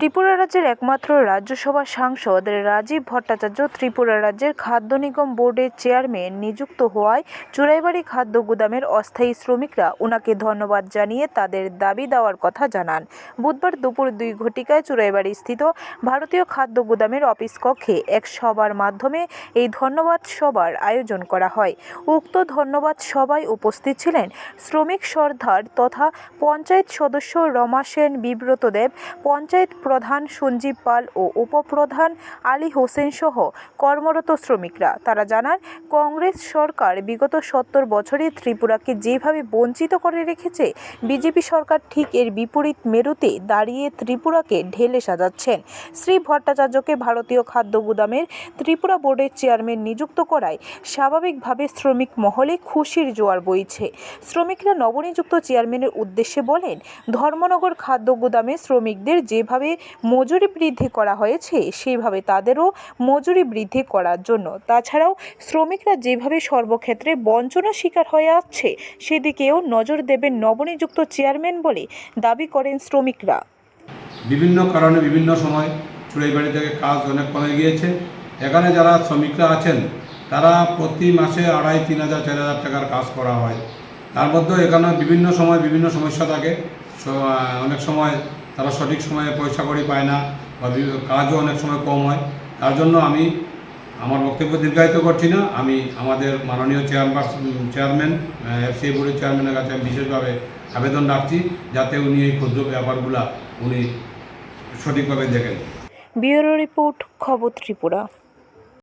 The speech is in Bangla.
ত্রিপুরা রাজ্যের একমাত্র রাজ্যসভা সাংসদ রাজীব ভট্টাচার্য ত্রিপুরা রাজ্যের খাদ্য নিগম বোর্ডের চেয়ারম্যান নিযুক্ত হওয়ায় চুরাইবাড়ি খাদ্য গুদামের অস্থায়ী শ্রমিকরা ওনাকে ধন্যবাদ জানিয়ে তাদের দাবি দেওয়ার কথা জানান। বুধবার দুপুর দুই ঘটিকায় চুরাইবাড়ি স্থিত ভারতীয় খাদ্য গুদামের অফিস কক্ষে এক সভার মাধ্যমে এই ধন্যবাদ সভার আয়োজন করা হয়। উক্ত ধন্যবাদ সভায় উপস্থিত ছিলেন শ্রমিক সর্দার তথা পঞ্চায়েত সদস্য রমা সেন বিব্রত দেব পঞ্চায়েত প্রধান সঞ্জীব পাল ও উপপ্রধান আলী হোসেন সহ কর্মরত শ্রমিকরা। তারা জানান, কংগ্রেস সরকার বিগত সত্তর বছরে ত্রিপুরাকে যেভাবে বঞ্চিত করে রেখেছে, বিজেপি সরকার ঠিক এর বিপরীত মেরুতে দাঁড়িয়ে ত্রিপুরাকে ঢেলে সাজাচ্ছেন। শ্রী ভট্টাচার্যকে ভারতীয় খাদ্য গুদামের ত্রিপুরা বোর্ডের চেয়ারম্যান নিযুক্ত করায় স্বাভাবিকভাবে শ্রমিক মহলে খুশির জোয়ার বইছে। শ্রমিকরা নবনিযুক্ত চেয়ারম্যানের উদ্দেশ্যে বলেন, ধর্মনগর খাদ্য গুদামে শ্রমিকদের যেভাবে মজুরি বৃদ্ধি করা হয়েছে সেইভাবে তাদেরও মজুরি বৃদ্ধি করার জন্য। তাছাড়াও শ্রমিকরা যেভাবে সর্বক্ষেত্রে বঞ্চনার শিকার হয়ে আসছে, সেদিকেও নজর দেবেন নবনিযুক্ত চেয়ারম্যান বলে দাবি করেন শ্রমিকরা। বিভিন্ন কারণে বিভিন্ন সময় চুড়াইবাড়ি থেকে কাজ অনেক কমে গিয়েছে। এখানে যারা শ্রমিকরা আছেন, তারা প্রতি মাসে আড়াই তিন হাজার, চার হাজার টাকার কাজ করা হয়। তার মধ্যেও এখানে বিভিন্ন সময় বিভিন্ন সমস্যা থাকে। অনেক সময় তারা সঠিক সময়ে পয়সা করি পায় না বা কাজও অনেক সময় কম হয়। তার জন্য আমি আমার বক্তব্য দীর্ঘায়িত করছি না। আমি আমাদের মাননীয় চেয়ারপারসন চেয়ারম্যান এফসিএ বোর্ডের চেয়ারম্যানের কাছে আমি বিশেষভাবে আবেদন রাখছি যাতে উনি এই ক্ষুদ্র ব্যাপারগুলা উনি সঠিকভাবে দেখেন। ব্যুরো রিপোর্ট খবর ত্রিপুরা।